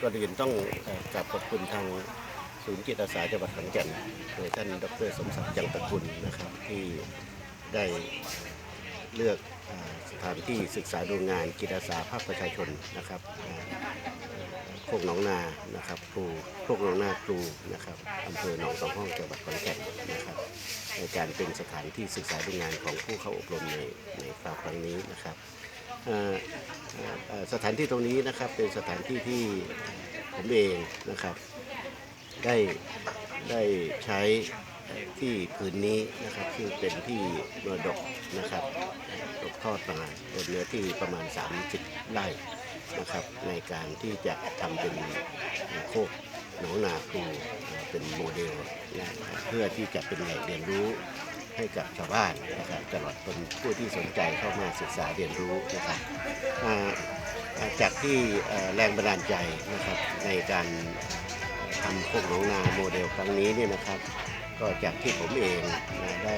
ก่อนอื่นต้องกราบขอบคุณทางศูนย์จิตอาสาจังหวัดขอนแก่นโดยท่านดรสมศักดิ์ยังตระกุลนะครับที่ได้เลือกอสถานที่ศึกษาดูงานจิตอาสาภาคประชาชนนะครับเอ่อโคกหนองนานะครับครูโคกหนองนาครูนะครับอำเภอหนองสองห้องจังหวัดขอนแก่นนะครับในการเป็นสถานที่ศึกษาดูงานของผู้เข้าอบรมในในคราวครั้งนี้นะครับ สถานที่ตรงนี้นะครับเป็นสถานที่ที่ผมเองนะครับ ได้ได้ใช้ที่ผืนนี้นะครับซึ่งเป็นที่มรดกนะครับตกทอดมาบนเนื้อที่ประมาณ 30 ไร่นะครับ ในการที่จะทำเป็นโคกหนองนาครูเป็นโมเดลนะเพื่อที่จะเป็นแหล่งเรียนรู้ ให้กับชาวบ้านนะครับตลอดจนผู้ที่สนใจเข้ามาศึกษาเรียนรู้นะครับจากที่แรงบันดาลใจนะครับในการทำโคกหนองนาโมเดลครั้งนี้เนี่ยนะครับ ก็จากที่ผมเองนะได้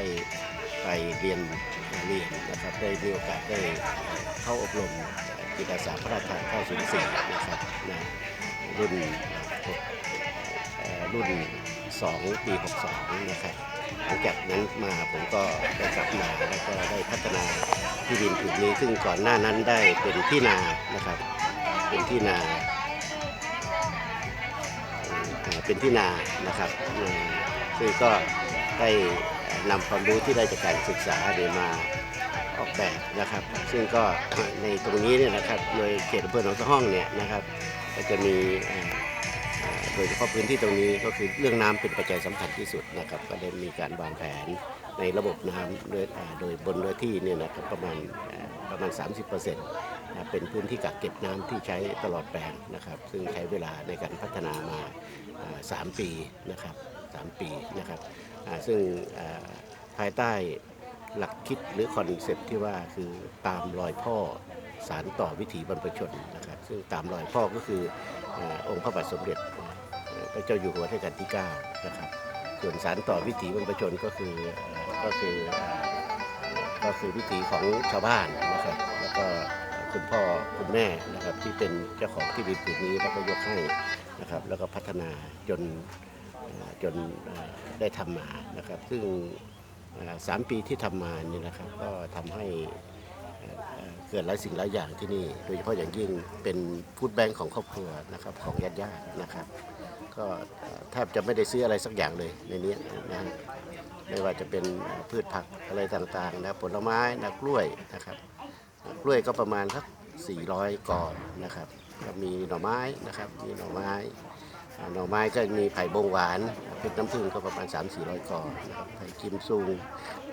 ไปเรียนเรียนนะครับได้มีโอกาสได้เข้าอบรมจิตอาสาพระราชทาน904นะครับนะรุ่นเอ่อรุ่น 2 ปี 62 นะครับ หลังจากนั้นมาผมก็ได้กลับมาแล้วก็ได้พัฒนาที่ดินผืนนี้ ซึ่งก่อนหน้านั้นได้เป็นที่นานะครับ เป็นที่นา เป็นที่นานะครับซึ่งก็ได้นำความรู้ที่ได้จากการศึกษาเนี่ยมาออกแบบนะครับ ซึ่งก็ในตรงนี้เนี่ยนะครับโดยเขตอำเภอหนองสะห้องเนี่ยนะครับก็จะมี โดยเฉพาะพื้นที่ตรงนี้ก็คือเรื่องน้ำเป็นปัจจัยสำคัญที่สุดนะครับ ก็ได้มีการวางแผนในระบบน้ำโดยโดยบนเนื้อที่เนี่ยนะครับประมาณประมาณ 30%เป็นพื้นที่กักเก็บน้ำที่ใช้ตลอดแปลงนะครับ ซึ่งใช้เวลาในการพัฒนามาอ่าสามปีนะครับสามปีนะครับซึ่งภายใต้หลักคิดหรือคอนเซปต์ที่ว่าคือตามรอยพ่อสารต่อวิถีบรรพชนนะครับ ซึ่งตามรอยพ่อก็คืออองค์พระบาทสมเด็จ พระเจ้าอยู่หัวรัชกาลที่9นะครับส่วนสารต่อวิถีบรรพชนก็คือก็คือก็คือวิถีของชาวบ้านนะครับ แล้วก็คุณพ่อคุณแม่นะครับที่เป็นเจ้าของที่ดินผืนนี้แล้วก็ยกให้นะครับ แล้วก็พัฒนาจนจนได้ทำมานะครับ ซึ่งสามปีที่ทำมานี่นะครับ ก็ทำให้เกิดหลายสิ่งหลายอย่างที่นี่ โดยเฉพาะอย่างยิ่งเป็นฟู้ดแบงค์ของครอบครัวนะครับของญาติญาติๆนะครับ ก็แทบจะไม่ได้ซื้ออะไรสักอย่างเลยในนี้นะฮะไม่ว่าจะเป็นพืชผักอะไรต่างๆนะผลไม้นะกล้วยนะครับกล้วยก็ประมาณสัก 400กอนะครับก็มีหน่อไม้นะครับมีหน่อไม้หน่อไม้ก็มีไผ่บงหวานพริกน้ำผึ้งก็ประมาณ 3-400กอนะครับไผ่กิมซุง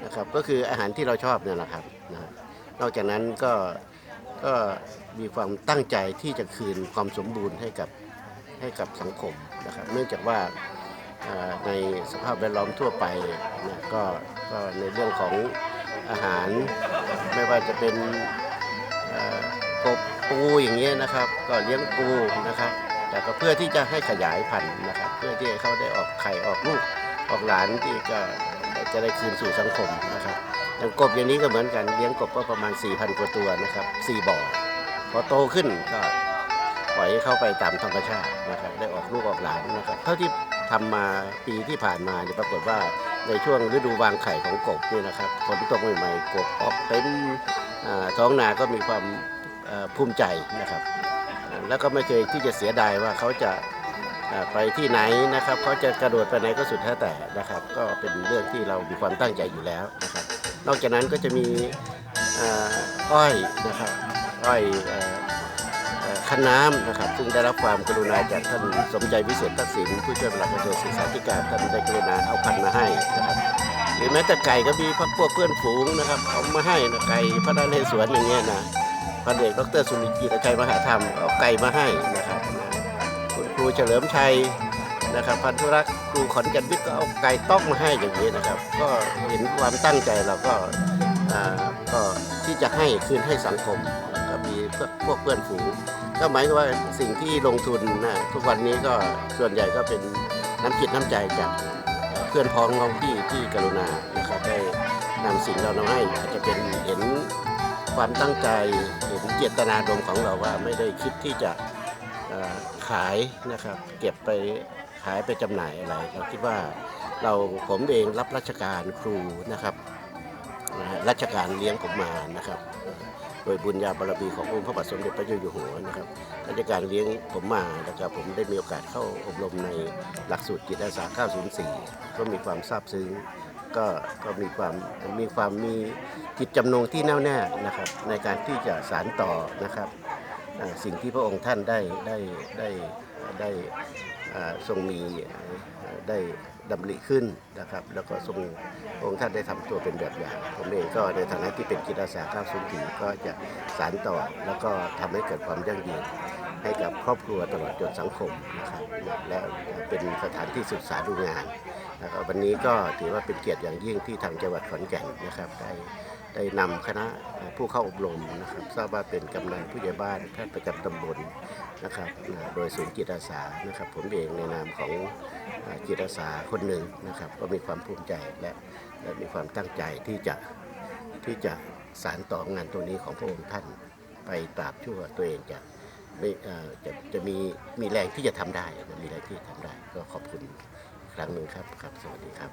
นะครับก็คืออาหารที่เราชอบเนี่ยแหละครับนะนอกจากนั้นก็ก็มีความตั้งใจที่จะคืนความสมบูรณ์ให้กับให้กับสังคม นะครับเนื่องจากว่าในสภาพแวดล้อมทั่วไปเนี่ยก็ก็ในเรื่องของอาหารไม่ว่าจะเป็นกบปูอย่างเงี้ยนะครับ ก็เลี้ยงปูนะครับ แต่ก็เพื่อที่จะให้ขยายพันธุ์นะครับ เพื่อที่ให้เขาได้ออกไข่ออกลูกออกหลานที่ก็จะได้คืนสู่สังคมนะครับอย่างกบอย่างนี้ก็เหมือนกันเลี้ยงกบก็ประมาณ 4,000 กว่าตัวนะครับ4บ่อพอโตขึ้นก็ ปล่อยให้เข้าไปตามธรรมชาตินะครับ ได้ออกลูกออกหลานนะครับ เท่าที่ทำมาปีที่ผ่านมาเนี่ยปรากฏว่าในช่วงฤดูวางไข่ของกบเนี่ยนะครับฝนตกใหม่ๆกบออกเต็มท้องนาก็มีความภูมิใจนะครับ แล้วก็ไม่เคยที่จะเสียดายว่าเขาจะไปที่ไหนนะครับเขาจะกระโดดไปไหนก็สุดแท้แต่นะครับ ก็เป็นเรื่องที่เรามีความตั้งใจอยู่แล้วนะครับ นอกจากนั้นก็จะมีอ้อยนะครับอ้อย คันน้ำนะครับ ซึ่งได้รับความกรุณาจากท่านสมใจวิเศษทักษิณผู้ช่วยปลัดกระทรวงศึกษาธิการท่านได้กรุณาเอาพันมาให้นะครับหรือแม้แต่ไก่ก็มีพักพวกเพื่อนฝูงนะครับเอามาให้นะไก่พระนเรศวรอย่างเงี้ยนะพันเอกดรสุริจิตรชัยมหาธรรมเอาไก่มาให้นะครับคุณครูเฉลิมชัยนะครับพันธุรักษ์ครูขอนแก่นวิทย์ก็เอาไก่ต้อกมาให้อย่างนี้นะครับ ก็เห็นความตั้งใจเราก็อ่าก็ที่จะให้คืนให้สังคมก็มีพวกพวกเพื่อนฝูง ก็หมายความว่าสิ่งที่ลงทุนนะทุกวันนี้ก็ส่วนใหญ่ก็เป็นน้ำจิตน้ำใจจากเพื่อนพ้องของพี่ที่กรุณานะครับได้นำสิ่งเรามาให้อาจจะเป็นเห็นความตั้งใจเห็นเจตนารมณ์ของเราว่าไม่ได้คิดที่จะขายนะครับ เก็บไปขายไปจำหน่ายอะไร เราคิดว่าเราผมเองรับราชการครูนะครับราชการเลี้ยงผมมานะครับ ดยบุญญาบารมีขององค์พระบาทสมเด็จพระเจ้าอยู่หัวนะครับราชการเลี้ยงผมมานะครับผมได้มีโอกาสเข้าอบรมในหลักสูตรจิตอาสา 904 ก็มีความซาบซึ้งก็ก็มีความมีความมีจิตจำนงที่แน่วแน่นะครับในการที่จะสานต่อนะครับสิ่งที่พระองค์ท่านได้ได้ได้ได้ทรงมี ได้ดำริขึ้นนะครับ แล้วก็ทรงองค์ท่านได้ทำตัวเป็นแบบอย่างผมเองก็ในฐานะที่เป็นจิตอาสา904ก็จะสานต่อแล้วก็ทำให้เกิดความยั่งยืนให้กับครอบครัวตลอดจนสังคมนะครับและเป็นสถานที่ศึกษาดูงานนะครับวันนี้ก็ถือว่าเป็นเกียรติอย่างยิ่งที่ทางจังหวัดขอนแก่นนะครับได้ ได้นำคณะผู้เข้าอบรมนะครับทราบว่าเป็นกำนันผู้ใหญ่บ้านแพทย์ประจำตำบลนะครับโดยศูนย์จิตอาสานะครับผมเองในนามของจิตอาสาคนหนึ่งนะครับก็มีความภูมิใจและและมีความตั้งใจที่จะที่จะสานต่องานตรงนี้ของพระองค์ท่านไปตราบชั่วตัวเองจะไม่จะจะมีมีแรงที่จะทำได้มีแรงที่จะทำได้ ก็ขอบคุณครั้งหนึ่งครับครับ สวัสดีครับ